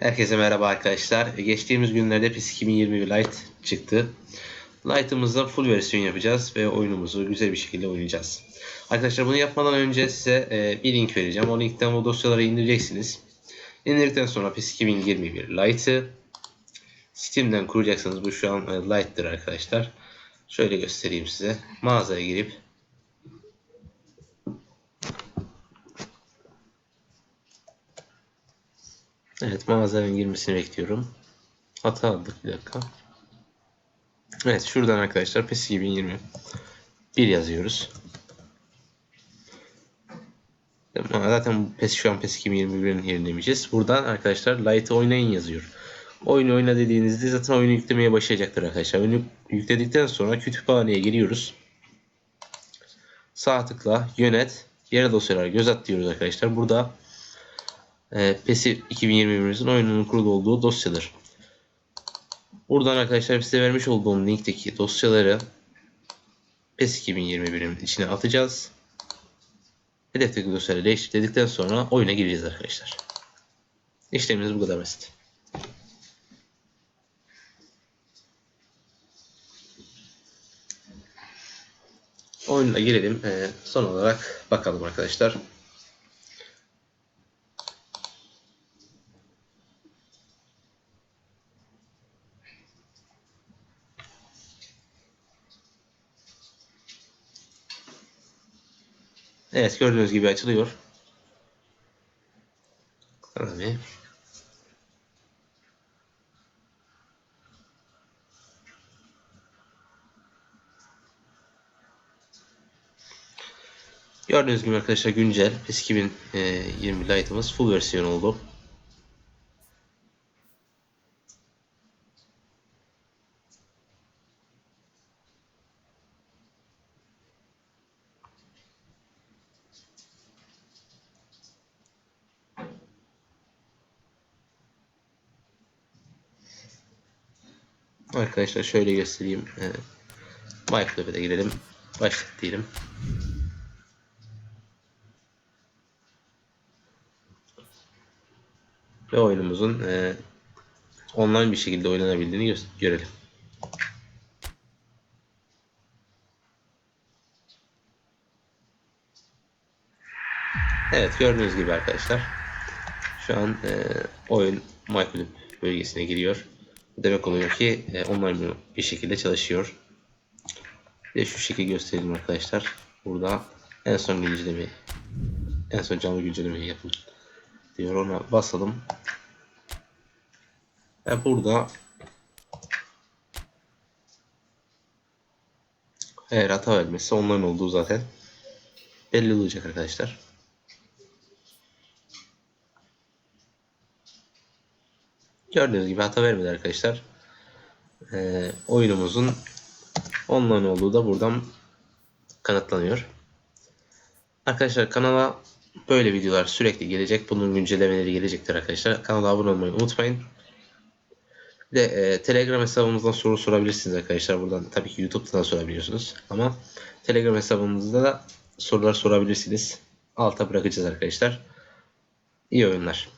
Herkese merhaba arkadaşlar. Geçtiğimiz günlerde PES 2021 Lite çıktı. Lite'ımızda full versiyon yapacağız ve oyunumuzu güzel bir şekilde oynayacağız. Arkadaşlar bunu yapmadan önce size e, bir link vereceğim. O linkten bu dosyaları indireceksiniz. İndirdikten sonra PES 2021 Lite'ı Steam'den kuracaksınız. Bu şu an e, Lite'dır arkadaşlar. Şöyle göstereyim size. Mağazaya girip Evet mağazanın girmesini bekliyorum. Hata aldık bir dakika. Evet şuradan arkadaşlar PES 2020 bir yazıyoruz. Zaten PES şu an PES 2021'in yerindeymişiz. Buradan arkadaşlar Lite'ı oynayın yazıyor. Oyunu oyna dediğinizde zaten oyunu yüklemeye başlayacaktır arkadaşlar. Oyunu yükledikten sonra kütüphaneye giriyoruz. Sağ tıkla yönet yere dosyalara göz at diyoruz arkadaşlar. Burada e, PES 2021'imizin oyununun kurulu olduğu dosyadır. Buradan arkadaşlar size vermiş olduğum linkteki dosyaları PES 2021'in içine atacağız. Hedefteki dosyaları değiştirdikten sonra oyuna gireceğiz arkadaşlar. İşlemimiz bu kadar basit. Oyuna girelim. Ee, son olarak bakalım arkadaşlar. Evet gördüğünüz gibi açılıyor. Tabii. Gördüğünüz gibi arkadaşlar güncel PES 2020 Lite'ımız full versiyon oldu. Arkadaşlar şöyle göstereyim. Ee, MyClub'e girelim. Başlat diyelim. Ve oyunumuzun e, online bir şekilde oynanabildiğini görelim. Evet gördüğünüz gibi arkadaşlar. Şu an e, oyun MyClub bölgesine giriyor. Demek oluyor ki e, online bir şekilde çalışıyor. Bir şu şekilde gösterelim arkadaşlar. Burada en son güncellemeyi en son canlı güncellemeyi yapın diyor. Ona basalım. Ve burada eğer hata vermesi online olduğu zaten belli olacak arkadaşlar. Gördüğünüz gibi hata vermedi arkadaşlar. Ee, oyunumuzun online olduğu da buradan kanıtlanıyor. Arkadaşlar kanala böyle videolar sürekli gelecek. Bunun güncellemeleri gelecektir arkadaşlar. Kanala abone olmayı unutmayın. Bir de e, Telegram hesabımızdan soru sorabilirsiniz arkadaşlar. Buradan tabii ki YouTube'dan sorabiliyorsunuz. Ama Telegram hesabımızda da sorular sorabilirsiniz. Alta bırakacağız arkadaşlar. İyi oyunlar.